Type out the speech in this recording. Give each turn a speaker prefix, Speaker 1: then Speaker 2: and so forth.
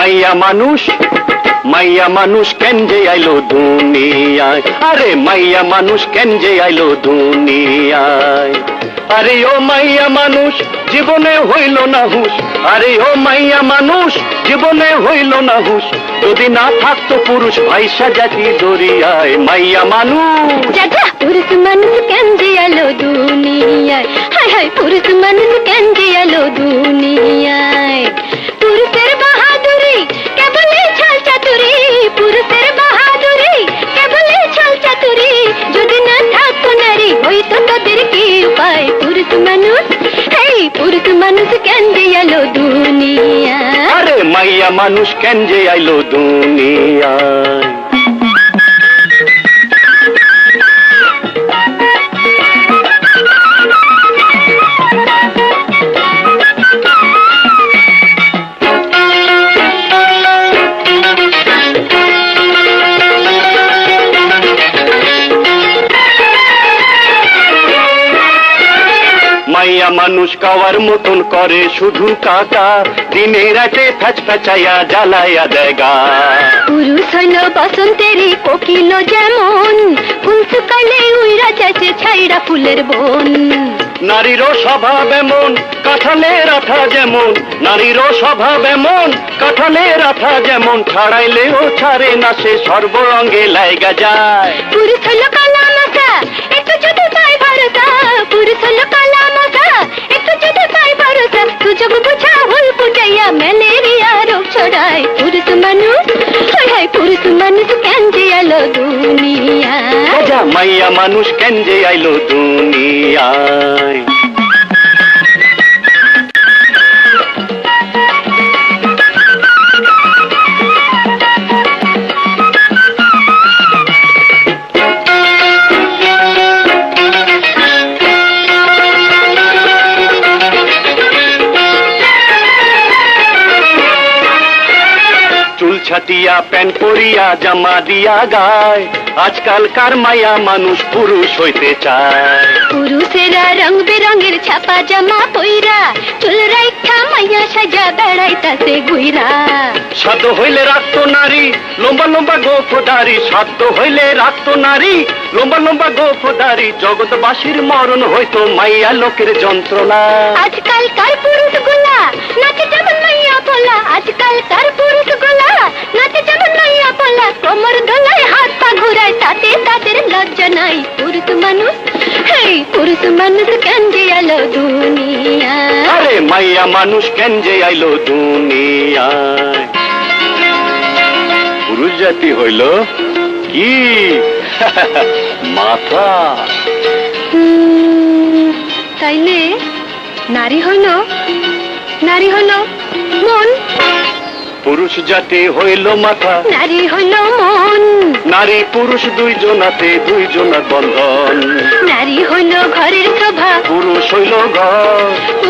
Speaker 1: মাইয়া মানুষ মাইয়া মানুষ কেন যে আইলো দুনিয়ায়? আরে মাইয়া মানুষ কেন যে আইলো দুনিয়ায়? আরে ও মাইয়া মানুষ, জীবনে হইল না হুশ। আরে ও মাইয়া মানুষ, জীবনে হইল না হুশ। যদি না থাকতো পুরুষ, ভাইসা জাতি দরিয়ায়। মাইয়া মানুষ।
Speaker 2: পুরুষ মানুষ কেন যে আলো দুনিয়ায়? হায় হায়, পুরুষ মানুষ পুরুষ মানুষ হেই পুরুষ মানুষ কেন দুনিয়ায়
Speaker 1: আরে মাইয়া মানুষ কেন যে আইলো দুনিয়ায় মাইয়া মানুষ কাওয়ার মতন করে শুধু কাকা। দিনে রাতে ফ্যাচ ফ্যাচাইয়া জ্বালাইয়া দেগা
Speaker 2: পুরুষ হইল বসন্তেরই কোকিল যেমন ফুল শুকাইলে উইরা যাচ্ছে ছাইরা ফুলের বন।
Speaker 1: নারীরও স্বভাব এমন কাঁঠালের আঠা যেমন। নারীরও স্বভাব এমন কাঁঠালের আঠা যেমন। ছাড়াইলেও ছাড়ে না সে সর্বরঙ্গে লাইগা যায়।
Speaker 2: পুরুষ হইল
Speaker 1: মাইয়া মানুষ কেন যে আইলো দুনিয়ায়? ছাটিয়া প্যান্ট পরিয়া জামা দিয়া গায়। আজকাল কার মাইয়া মানুষ পুরুষ হইতে চায়?
Speaker 2: পুরুষেরা রং বেরঙের ছাপা জামা পইরা চুল রাইখা মাইয়া সাজা বেড়াইতাছে গুইরা।
Speaker 1: সাধ্য হইলে রাখতো নারী লম্বা লম্বা গোফদারি সাধ্য হইলে রাখতো নারী লম্বা লম্বা গোফদারি জগৎবাসীর মরণ হইতো মাইয়া লোকের যন্ত্রণা।
Speaker 2: আজকাল কার পুরুষগুলা? নাচে যেমন মাইয়া পোলা আজকাল কার পুরুষগুলা? নাচে যেমন লজ্জা নাই পুরুষ মানুষ। হেই পুরুষ মানুষ কেন যে আলো দুনিয়া?
Speaker 1: আরে মাইয়া মানুষ কেন যে আইলো দুনিয়ায় পুরুষ জাতি হইল কি? মাথা।
Speaker 2: তাইলে নারী হইল নারী হইল মন।
Speaker 1: পুরুষ জাতি হইল মাথা।
Speaker 2: নারী হইল মন।
Speaker 1: নারী পুরুষ দুইজনাতে দুইজনার বন্ধন।
Speaker 2: নারী হইল ঘরের শোভা
Speaker 1: পুরুষ হইল ঘর।